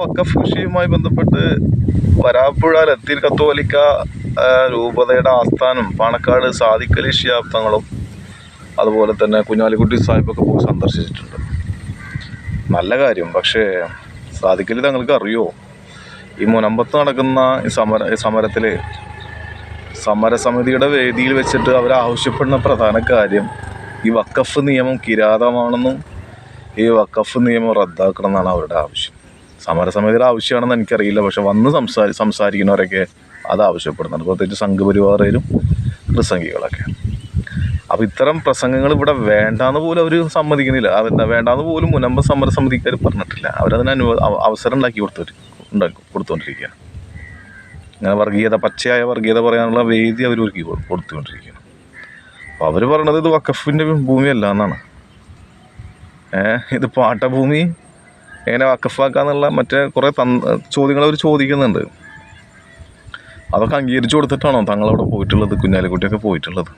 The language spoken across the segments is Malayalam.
വക്കഫ് കൃഷിയുമായി ബന്ധപ്പെട്ട് വരാപ്പുഴ ലത്തീൻ കത്തോലിക്ക രൂപതയുടെ ആസ്ഥാനം പാണക്കാട് സാദിഖലി ശിയാബ്ദങ്ങളും അതുപോലെ തന്നെ കുഞ്ഞാലിക്കുട്ടി സാഹിബൊക്കെ പോയി സന്ദർശിച്ചിട്ടുണ്ട്. നല്ല കാര്യം. പക്ഷേ സാദിഖലി തങ്ങൾക്ക് അറിയോ? ഈ മുനമ്പത്ത് നടക്കുന്ന ഈ സമര സമരത്തിൽ സമരസമിതിയുടെ വേദിയിൽ വെച്ചിട്ട് അവർ ആവശ്യപ്പെടുന്ന പ്രധാന കാര്യം ഈ വക്കഫ് നിയമം കിരാതമാണെന്നും ഈ വക്കഫ് നിയമം റദ്ദാക്കണം എന്നാണ് അവരുടെ ആവശ്യം. സമരസമിതിയുടെ ആവശ്യമാണെന്ന് എനിക്കറിയില്ല. പക്ഷെ വന്ന് സംസാരി സംസാരിക്കുന്നവരൊക്കെ അത് ആവശ്യപ്പെടുന്നുണ്ട്. പ്രത്യേകിച്ച് സംഘപരിവാറുകാരും പ്രസംഗികളൊക്കെ. അപ്പോൾ ഇത്തരം പ്രസംഗങ്ങൾ ഇവിടെ വേണ്ടാന്ന് പോലും അവർ സമ്മതിക്കുന്നില്ല. അതെന്താ വേണ്ടാന്ന് പോലും മുനമ്പ സമരസമിതിക്കാർ പറഞ്ഞിട്ടില്ല. അവരതിന് അനുവ അവ- അവസരം ഉണ്ടാക്കി കൊടുത്തു ഉണ്ടാക്കി കൊടുത്തുകൊണ്ടിരിക്കുകയാണ്. അങ്ങനെ വർഗീയത പച്ചയായ വർഗീയത പറയാനുള്ള വേദി അവർ ഒരുക്കി കൊടുത്തുകൊണ്ടിരിക്കുകയാണ്. അപ്പോൾ അവർ പറയണത് ഇത് വക്കഫിന്റെ ഭൂമിയല്ല എന്നാണ്. ഏഹ് ഇത് പാട്ടഭൂമി എങ്ങനെ വക്കഫാക്കാന്നുള്ള മറ്റേ കുറേ ചോദ്യങ്ങൾ അവർ ചോദിക്കുന്നുണ്ട്. അതൊക്കെ അംഗീകരിച്ചു കൊടുത്തിട്ടാണോ തങ്ങളവിടെ പോയിട്ടുള്ളത് കുഞ്ഞാലിക്കുട്ടിയൊക്കെ പോയിട്ടുള്ളത്?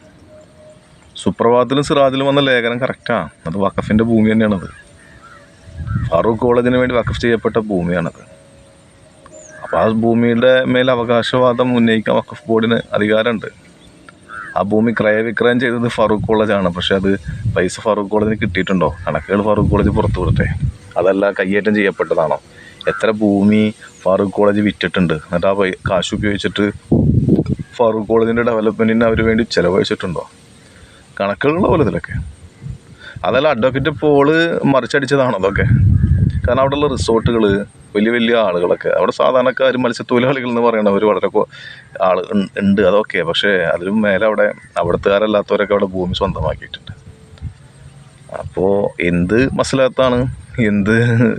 സുപ്രഭാതത്തിലും സിറാജിലും വന്ന ലേഖനം കറക്റ്റാണ് അത് വക്കഫിന്റെ ഭൂമി തന്നെയാണത്. ഫാറൂഖ് കോളേജിന് വേണ്ടി വക്കഫ് ചെയ്യപ്പെട്ട ഭൂമിയാണത്. അപ്പോൾ ആ ഭൂമിയുടെ മേൽ അവകാശവാദം ഉന്നയിക്കാൻ വക്കഫ് ബോർഡിന് അധികാരമുണ്ട്. ആ ഭൂമി ക്രയവിക്രയം ചെയ്തത് ഫാറൂഖ് കോളേജാണ്. പക്ഷെ അത് പൈസ ഫാറൂഖ് കോളേജിന് കിട്ടിയിട്ടുണ്ടോ? കണക്കുകൾ ഫാറൂഖ് കോളേജ് പുറത്തു വിടട്ടെ അതല്ല കയ്യേറ്റം ചെയ്യപ്പെട്ടതാണോ? എത്ര ഭൂമി ഫാറൂഖ് കോളേജ് വിറ്റിട്ടുണ്ട്? എന്നിട്ട് ആ കാശ് ഉപയോഗിച്ചിട്ട് ഫാറൂഖ് കോളേജിന്റെ ഡെവലപ്മെന്റിന് അവർ വേണ്ടി ചിലവഴിച്ചിട്ടുണ്ടോ? കണക്കുകളുള്ള പോലെ ഇതിലൊക്കെ. അതല്ല അഡ്വക്കേറ്റ് പോൾ മറിച്ചടിച്ചതാണോ അതൊക്കെ കാരണം അവിടെയുള്ള റിസോർട്ടുകൾ വലിയ വലിയ ആളുകളൊക്കെ അവിടെ സാധാരണക്കാർ മത്സ്യത്തൊഴിലാളികൾ എന്ന് പറയണവർ വളരെ ആൾ ഉണ്ട് അതൊക്കെ. പക്ഷേ അതിലും മേലെ അവിടെ അവിടുത്തുകാരല്ലാത്തവരൊക്കെ അവിടെ ഭൂമി സ്വന്തമാക്കിയിട്ടുണ്ട്. അപ്പോൾ എന്ത് മസലാത്താണ്? എന്ത്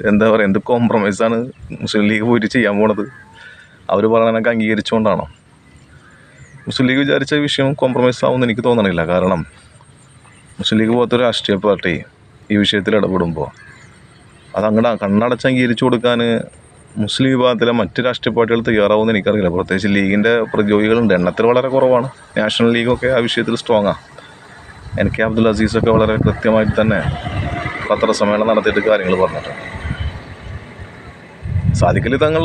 എന്താ പറയുക എന്ത് കോംപ്രമൈസാണ് മുസ്ലിം ലീഗ് പോയിട്ട് ചെയ്യാൻ പോണത്? അവർ പറയണതൊക്കെ അംഗീകരിച്ചുകൊണ്ടാണോ മുസ്ലിം ലീഗ് വിചാരിച്ച വിഷയം കോംപ്രമൈസ് ആവുമെന്ന് എനിക്ക് തോന്നണില്ല. കാരണം മുസ്ലിം ലീഗ് പോലത്തെ ഒരു രാഷ്ട്രീയ പാർട്ടി ഈ വിഷയത്തിൽ ഇടപെടുമ്പോൾ അത് അങ്ങോട്ട് കണ്ണടച്ച് അംഗീകരിച്ചു കൊടുക്കാൻ മുസ്ലിം വിഭാഗത്തിലെ മറ്റ് രാഷ്ട്രീയ പാർട്ടികൾ തയ്യാറാവുമെന്ന് എനിക്കറിയില്ല. പ്രത്യേകിച്ച് ലീഗിന്റെ പ്രതിയോഗികളുണ്ട്. എണ്ണത്തിൽ വളരെ കുറവാണ്. നാഷണൽ ലീഗൊക്കെ ആ വിഷയത്തിൽ സ്ട്രോങ്ങാണ് എൻ കെ അബ്ദുൽ അസീസൊക്കെ വളരെ കൃത്യമായിട്ട് തന്നെ പത്രസമ്മേളനം നടത്തിയിട്ട് കാര്യങ്ങൾ പറഞ്ഞിട്ടുണ്ട്. സാധിക്കൽ തങ്ങൾ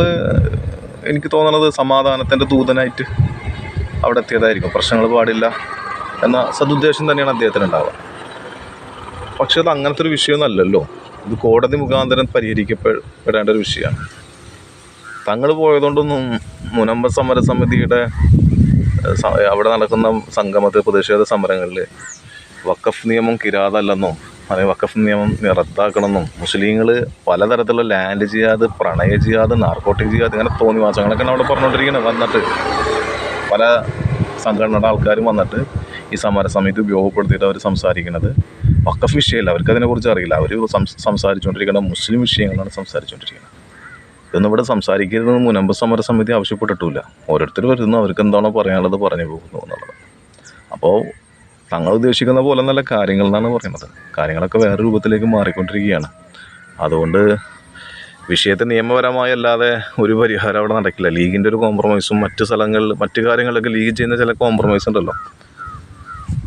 എനിക്ക് തോന്നണത് സമാധാനത്തിന്റെ ദൂതനായിട്ട് അവിടെ എത്തിയതായിരിക്കും. പ്രശ്നങ്ങൾ പാടില്ല എന്ന സതുദ്ദേശം തന്നെയാണ് അദ്ദേഹത്തിന് ഉണ്ടാവുക പക്ഷെ അത് അങ്ങനത്തെ ഒരു വിഷയമൊന്നുമല്ലല്ലോ. ഇത് കോടതി മുഖാന്തരം പരിഹരിക്കപ്പെടേണ്ട ഒരു വിഷയമാണ്. തങ്ങൾ പോയതുകൊണ്ടൊന്നും മുനമ്പ സമര സമിതിയുടെ അവിടെ നടക്കുന്ന സംഗമത്തെ പ്രതിഷേധ സമരങ്ങളിൽ വക്കഫ് നിയമം കിരാതല്ലെന്നും അല്ലെങ്കിൽ വക്കഫ് നിയമം റദ്ദാക്കണമെന്നും മുസ്ലിങ്ങൾ പലതരത്തിലുള്ള ലാൻഡ് ചെയ്യാതെ പ്രണയ ചെയ്യാതെ നാർക്കോട്ടിക് ചെയ്യാതെ ഇങ്ങനെ തോന്നി മാസങ്ങളൊക്കെയാണ് അവിടെ പറഞ്ഞുകൊണ്ടിരിക്കുന്നത് വന്നിട്ട് പല സംഘടനയുടെ ആൾക്കാരും വന്നിട്ട് ഈ സമരസമിതി ഉപയോഗപ്പെടുത്തിയിട്ട് അവർ സംസാരിക്കുന്നത് വക്കഫ് വിഷയമല്ല അവർക്ക് അതിനെക്കുറിച്ച് അറിയില്ല. അവർ സംസാരിച്ചുകൊണ്ടിരിക്കുന്ന മുസ്ലിം വിഷയങ്ങളാണ് സംസാരിച്ചുകൊണ്ടിരിക്കുന്നത് ഇതൊന്നും ഇവിടെ സംസാരിക്കരുതെന്ന് മുനമ്പ് സമരസമിതി ആവശ്യപ്പെട്ടിട്ടില്ല ഓരോരുത്തർ വരുന്നു അവർക്ക് എന്താണോ പറയാനുള്ളത് പറഞ്ഞു പോകുന്നു എന്നുള്ളത്. അപ്പോൾ തങ്ങൾ ഉദ്ദേശിക്കുന്ന പോലെ നല്ല കാര്യങ്ങൾ എന്നാണ് പറയുന്നത്. കാര്യങ്ങളൊക്കെ വേറെ രൂപത്തിലേക്ക് മാറിക്കൊണ്ടിരിക്കുകയാണ്. അതുകൊണ്ട് വിഷയത്തെ നിയമപരമായി അല്ലാതെ ഒരു പരിഹാരം അവിടെ നടക്കില്ല. ലീഗിന്റെ ഒരു കോംപ്രമൈസും മറ്റ് സ്ഥലങ്ങളിൽ മറ്റ് കാര്യങ്ങളിലൊക്കെ ലീഗ് ചെയ്യുന്ന ചില കോംപ്രമൈസ് ഉണ്ടല്ലോ.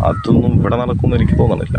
അതൊന്നും ഇവിടെ നടക്കുമെന്ന് എനിക്ക് തോന്നണില്ല.